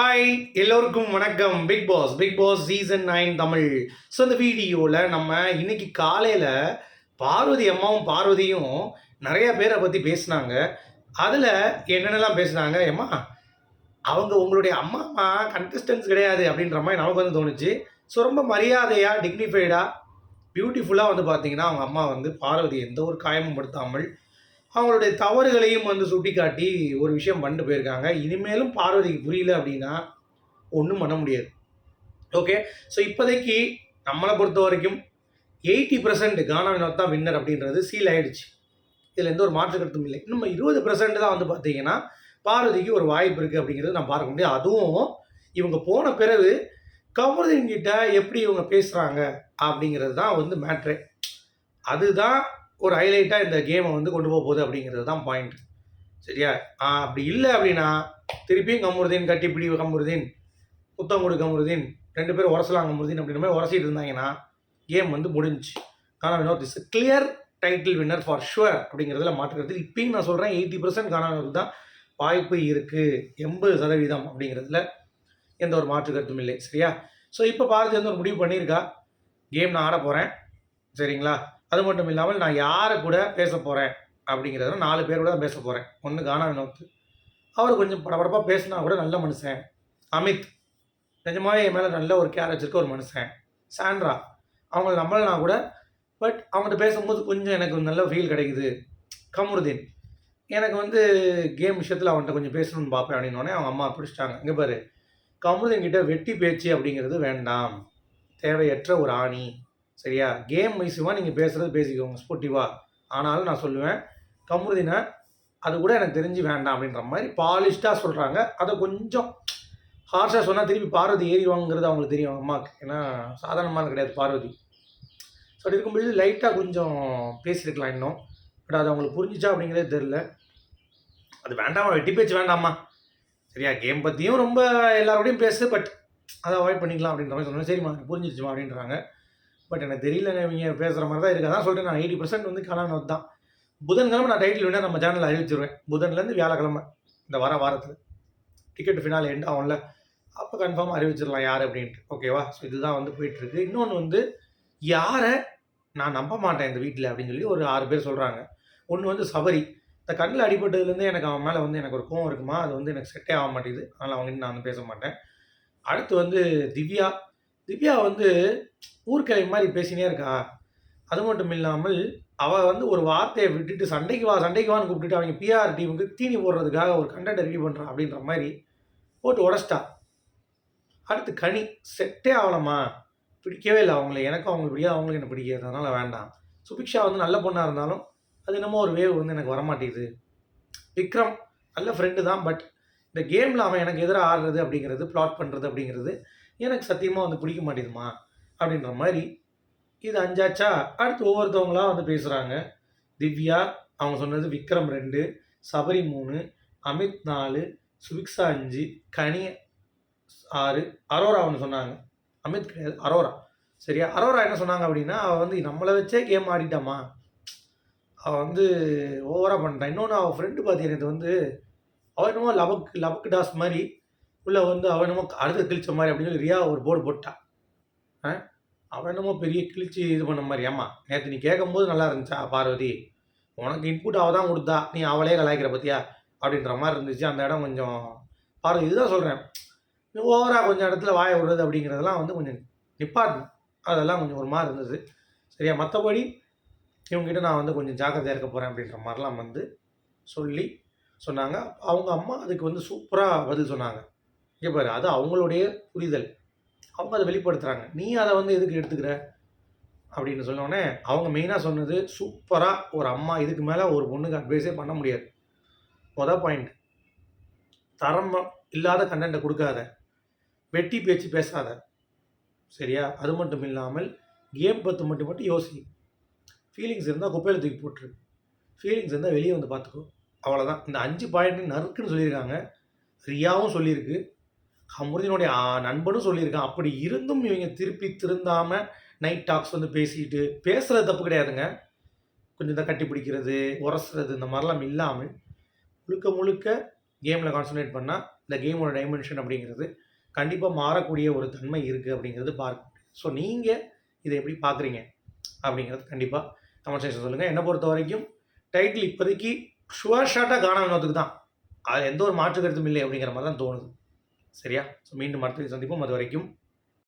Hi எல்லோருக்கும் வணக்கம். Bigg Boss Bigg Boss season nine Tamil. So இந்த வீடியோவில் நம்ம இன்னைக்கு காலையில் பார்வதி அம்மாவும் பார்வதியும் நிறைய பேரை பற்றி பேசினாங்க. அதில் என்னென்னலாம் பேசினாங்க ஏம்மா அவங்க உங்களுடைய அம்மா அம்மா கண்டஸ்டன்ஸ் கிடையாது அப்படின்ற மாதிரி நமக்கு வந்து தோணுச்சு. ஸோ ரொம்ப மரியாதையாக டிக்னிஃபைடாக பியூட்டிஃபுல்லாக வந்து பார்த்தீங்கன்னா அவங்க அம்மா வந்து பார்வதி எந்த ஒரு காயமும் படுத்தாமல் அவங்களுடைய தவறுகளையும் வந்து சுட்டிக்காட்டி ஒரு விஷயம் பண்ணிட்டு போயிருக்காங்க. இனிமேலும் பார்வதிக்கு புரியல அப்படின்னா ஒன்றும் பண்ண முடியாது. ஓகே ஸோ இப்போதைக்கு நம்மளை பொறுத்த வரைக்கும் எயிட்டி பர்சன்ட் கானா வினோத் தான் வின்னர் அப்படின்றது சீல் ஆயிடுச்சு. இதில் எந்த ஒரு மாற்று கருத்தும் இல்லை. இன்னும் இருபது பர்சன்ட் தான் வந்து பார்த்தீங்கன்னா பார்வதிக்கு ஒரு வாய்ப்பு இருக்குது அப்படிங்கிறது நான் பார்க்க முடியும். அதுவும் இவங்க போன பிறகு கமருதீன் கிட்ட எப்படி இவங்க பேசுகிறாங்க அப்படிங்கிறது தான் வந்து மேட்ரே அதுதான் ஒரு ஹைலைட்டாக இந்த கேமை வந்து கொண்டு போக போகுது அப்படிங்கிறது தான் பாயிண்ட் சரியா? ஆ, அப்படி இல்லை அப்படின்னா திருப்பியும் கமருதீன் கட்டிப்பிடி கமருதீன் புத்தம் கொடு கமருதீன் ரெண்டு பேரும் உரசலாம் கமருதீன் அப்படின்ற மாதிரி உரசிட்டு இருந்தாங்கன்னா கேம் வந்து முடிஞ்சுச்சு. Gana Vinod is clear title winner for sure அப்படிங்கிறதுல மாற்றுக்கிறது இப்பயும் நான் சொல்கிறேன் எயிட்டி பர்சன்ட் கானா வினோத் தான் வாய்ப்பு இருக்குது எண்பது சதவீதம் அப்படிங்கிறதுல எந்த ஒரு மாற்று கருத்தும் இல்லை. சரியா? ஸோ இப்போ பாரதி வந்து ஒரு முடிவு பண்ணியிருக்கா. கேம் நான் ஆட போகிறேன் சரிங்களா? அது மட்டும் இல்லாமல் நான் யாரை கூட பேச போகிறேன் அப்படிங்கிறத நாலு பேர் கூட தான் பேச போகிறேன் ஒன்று கானா வினோத் அவர் கொஞ்சம் படபடப்பாக பேசினா கூட நல்ல மனுஷன். அமித். நிஜமாவே என் மேலே நல்ல ஒரு கேர் வச்சிருக்க ஒரு மனுஷன். சாண்ட்ரா. அவங்கள நம்மளனா கூட பட் அவங்ககிட்ட பேசும்போது கொஞ்சம் எனக்கு நல்ல ஃபீல் கிடைக்குது. கமருதீன். எனக்கு வந்து கேம் விஷயத்தில் அவன்கிட்ட கொஞ்சம் பேசணும்னு பார்ப்பேன் அப்படின்னோடனே அவங்க அம்மா பிடிச்சிட்டாங்க. இங்கே பாரு. கமருதீன் கிட்ட வெட்டி பேச்சு அப்படிங்கிறது வேண்டாம். தேவையற்ற ஒரு ஆணி. சரியா? கேம் வைஸுமா நீங்கள் பேசுகிறது பேசிக்கோங்க ஸ்போர்ட்டிவாக ஆனாலும் நான் சொல்லுவேன் கமருதீனை அது கூட எனக்கு தெரிஞ்சு வேண்டாம் அப்படின்ற மாதிரி பாலிஷ்டாக சொல்கிறாங்க அதை கொஞ்சம் ஹார்ஷாக சொன்னால் திருப்பி பார்வதி ஏறிவாங்கிறது அவங்களுக்கு தெரியும் அம்மாவுக்கு ஏன்னா சாதாரணமான கிடையாது பார்வதி. ஸோ அப்படி இருக்கும்போது லைட்டாக கொஞ்சம் பேசியிருக்கலாம் இன்னும். பட் அது அவங்களுக்கு புரிஞ்சிச்சா அப்படிங்கிறதே தெரில அது வேண்டாமா? வெட்டி பேச்சு வேண்டாமா? சரியா? கேம் பற்றியும் ரொம்ப எல்லாரோடையும் பேசு பட் அதை அவாய்ட் பண்ணிக்கலாம் அப்படின்ற மாதிரி சொன்னேன் சரிம்மா புரிஞ்சிருச்சுமா அப்படின்றாங்க. பட் எனக்கு தெரியல இவங்க பேசுகிற மாதிரி தான் இருக்குது அதான் சொல்லிட்டு நான் எயிட்டி பர்சன்ட் வந்து காணாமல் தான். புதன்கிழமை நான் டைட்டில் வேணால் நம்ம சேனலில் அறிவிச்சிருவேன். புதன்லேருந்து வியாழக்கிழமை இந்த வர வாரத்தில். டிக்கெட் ஃபினால் எண்ட் ஆகும்ல. அப்போ கன்ஃபார்மாக அறிவிச்சிடலாம் யார் அப்படின்ட்டு. ஓகேவா ஸோ இதுதான் வந்து போயிட்டுருக்கு. இன்னொன்று வந்து யாரை நான் நம்ப மாட்டேன் இந்த வீட்டில் அப்படின்னு சொல்லி ஒரு ஆறு பேர் சொல்கிறாங்க ஒன்று வந்து சபரி. இந்த கண்ணில் அடிபட்டதுலேருந்து எனக்கு அவன் மேலே வந்து எனக்கு ஒரு கோவம் இருக்குமா? அது வந்து எனக்கு செட்டே ஆக மாட்டேங்குது. அதனால் அவங்க நான் வந்து பேச மாட்டேன். அடுத்து வந்து திவ்யா. திவ்யா வந்து ஊர்க்கிழமை மாதிரி பேசினே இருக்கா? அது மட்டும் இல்லாமல் அவள் வந்து ஒரு வார்த்தையை விட்டுட்டு சண்டைக்கு வா சண்டைக்கு வான்னு கூப்பிட்டுட்டு அவங்க பிஆர் டீமுக்கு தீனி போடுறதுக்காக ஒரு கண்டென்ட் ரெடி பண்ணுறான் அப்படின்ற மாதிரி போட்டு உடச்சிட்டா. அடுத்து கனி செட்டே ஆகலம்மா. பிடிக்கவே இல்லை அவங்கள. எனக்கும் அவங்களுக்கு பிடிக்காது அவங்களுக்கு என்ன பிடிக்காது. அதனால் வேண்டாம். சுபிக்ஷா வந்து நல்ல பொண்ணாக இருந்தாலும் அது என்னமோ ஒரு வேவ் வந்து எனக்கு வரமாட்டேங்குது. விக்ரம் நல்ல ஃப்ரெண்டு தான் பட் இந்த கேமில் அவன் எனக்கு எதிராக ஆடுறது அப்படிங்கிறது ப்ளாட் பண்ணுறது அப்படிங்கிறது எனக்கு சத்தியமாக வந்து பிடிக்க மாட்டேதுமா அப்படின்ற மாதிரி இது அஞ்சாச்சா? அடுத்து ஒவ்வொருத்தவங்களா வந்து பேசுகிறாங்க திவ்யா அவங்க சொன்னது விக்ரம் ரெண்டு சபரி மூணு அமித் நாலு சுபிக்ஷா அஞ்சு கனி ஆறு அரோரா ஒன்று சொன்னாங்க. அமித் கிடையாது அரோரா. சரியா? அரோரா என்ன சொன்னாங்க அப்படின்னா அவள் வந்து நம்மளை வச்சே கேம் ஆடிட்டாமா அவள் வந்து ஓவராக பண்ணிட்டான் இன்னொன்று அவள் ஃப்ரெண்டு பார்த்தீங்கன்னா வந்து அவள் என்னமோ லபக்கு லபக்கு டாஸ் மாதிரி உள்ளே வந்து அவள் என்னமோ அடுத்து கிழிச்ச மாதிரி அப்படின்னு சொல்லி ரியா ஒரு போர்டு போட்டான் அவன் என்னமோ பெரிய கிழிச்சு இது பண்ண மாதிரி. ஏமா நேற்று நீ கேட்கும்போது நல்லா இருந்துச்சா பார்வதி? உனக்கு இன்புட் அவள் தான் கொடுத்தா நீ அவளே கலாய்க்கிற பத்தியா? அப்படின்ற மாதிரி இருந்துச்சு. அந்த இடம் கொஞ்சம் பார்வதி இதுதான் சொல்கிறேன் ஓவராக கொஞ்சம் இடத்துல வாய விடுறது அப்படிங்கிறதெல்லாம் வந்து கொஞ்சம் நிப்பாட்டணும் அதெல்லாம் கொஞ்சம் ஒரு மாதிரி இருந்தது. சரியா? மற்றபடி இவங்ககிட்ட நான் வந்து கொஞ்சம் ஜாக்கிரதையாக இருக்க போகிறேன் அப்படின்ற மாதிரிலாம் வந்து சொல்லி சொன்னாங்க. அவங்க அம்மா அதுக்கு வந்து சூப்பராக பதில் சொன்னாங்க. இங்கே பாரு அது அவங்களுடைய புரிதல். அவங்க அதை வெளிப்படுத்துகிறாங்க நீ அதை வந்து எதுக்கு எடுத்துக்கிற? அப்படின்னு சொன்னோடனே அவங்க மெயினாக சொன்னது சூப்பராக ஒரு அம்மா இதுக்கு மேலே ஒரு பொண்ணுக்கு அட்வைஸே பண்ண முடியாது. மொதல் பாயிண்ட் தரம் இல்லாத கண்டென்ட்டை கொடுக்காத. வெட்டி பேச்சு பேசாத. சரியா? அது மட்டும் இல்லாமல் கேம் பற்றி மட்டும் மட்டும் யோசி. ஃபீலிங்ஸ் இருந்தால் குப்பையில் தூக்கி போட்டுரு. ஃபீலிங்ஸ் இருந்தால் வெளியே வந்து பார்த்துக்கோ அவ்வளோதான் இந்த அஞ்சு பாயிண்ட் நறுக்குன்னு சொல்லியிருக்காங்க. ரியாவும் சொல்லியிருக்கு. அமிர்தினுடைய நண்பனும் சொல்லியிருக்கான். அப்படி இருந்தும் இவங்க திருப்பி திருந்தாமல் நைட் டாக்ஸ் வந்து பேசிட்டு பேசுகிறது தப்பு கிடையாதுங்க. கொஞ்சம் இந்த கட்டி பிடிக்கிறது உரசுறது இந்த மாதிரிலாம் இல்லாமல் முழுக்க முழுக்க கேமில் கான்சன்ட்ரேட் பண்ணால் இந்த கேமோட டைமென்ஷன் அப்படிங்கிறது கண்டிப்பாக மாறக்கூடிய ஒரு தன்மை இருக்குது அப்படிங்கிறது பார்க்க ஸோ நீங்கள் இதை எப்படி பார்க்குறீங்க அப்படிங்கிறது கண்டிப்பாக கமெண்ட் செக்ஷன் சொல்லுங்கள் என்னை பொறுத்த வரைக்கும் டைட்டில் இப்போதைக்கு ஷுவர் ஷாட்டாக காணாமல் வினோத்துக்கு தான். அது எந்த ஒரு மாற்று கருத்தும் இல்லை அப்படிங்கிற மாதிரி தான் தோணுது. சரியா? ஸோ மீண்டும் அடுத்த சந்திப்போம். அது வரைக்கும்